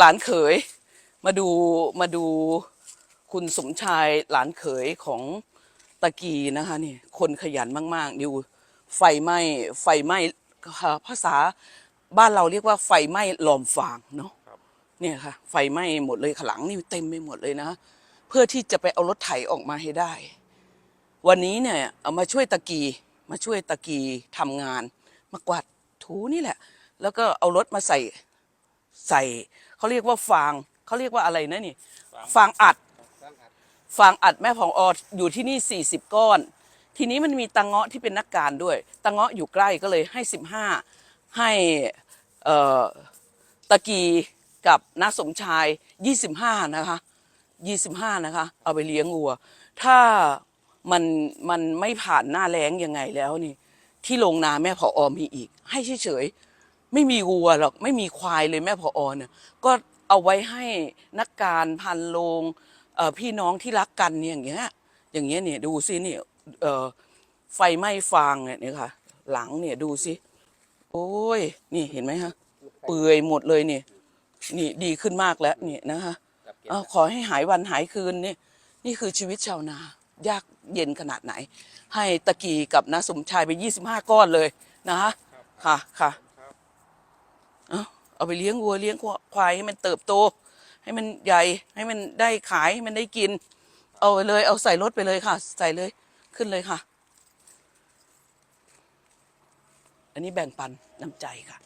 หลานเขยมาดูมาดูคุณสมชายหลานเขยของตะกีนะคะนี่คนขยันมากๆดูไฟไหม้ไฟไหม้ค่ะภาษาบ้านเราเรียกว่าไฟไหม้หลอมฟางเนาะเนี่ยค่ะ ไฟไหม้หมดเลยขางหลังนี่เต็มไปหมดเลยนะ เพื่อที่จะไปเอารถไถออกมาให้ได้ วันนี้เนี่ยเอามาช่วยตะกีมาช่วยตะกีทำงาน มากวาดถูนี่แหละ แล้วก็เอารถมาใส่ ใส่เขาเรียกว่าฟางเขาเรียกว่าอะไรนะนี่ ฟางอัด ฟางอัดแม่ผ่องอออยู่ที่นี่ 40 ก้อน ทีนี้มันมีตังเงาะที่เป็นนักการด้วยตังเงาะอยู่ใกล้ก็เลยให้ 15 ให้เอ่อตะกีกับน้าสมชาย 25 นะคะ 25 นะคะ เอาไปเลี้ยงวัว ถ้ามันมันไม่ผ่านหน้าแล้งยังไงแล้วนี่ ที่โรงนาแม่พออมีอีก ให้เฉยๆ ไม่มีวัวหรอกไม่มีควายเลยแม่พออเนี่ยก็เอาไว้ให้นักการพันโรงเอ่อพี่น้องที่รักกันเนี่ยอย่างเงี้ยอย่างเงี้ยเนี่ยดูสิเนี่ยเอ่อไฟไหม้ฟางเนี่ยนี่ค่ะ หลังเนี่ยดูสิโอ้ยนี่เห็นไหมฮะเปื่อยหมดเลยเนี่ยนี่ดีขึ้นมากแล้วเนี่ยนะคะเอาขอให้หายวันหายคืนนี่นี่คือชีวิตชาวนายากเย็นขนาดไหน ให้ตะกี้กับนาสมชายไปยี่สิบห้าก้อนเลยนะคะค่ะค่ะเอา เอาไปเลี้ยงวัวเลี้ยงควายให้มันเติบโต ให้มันใหญ่ให้มันได้ขายให้มันได้กิน เอาไปเลยเอาใส่รถไปเลยค่ะ ใส่เลยขึ้นเลยค่ะ อันนี้แบ่งปันน้ำใจค่ะ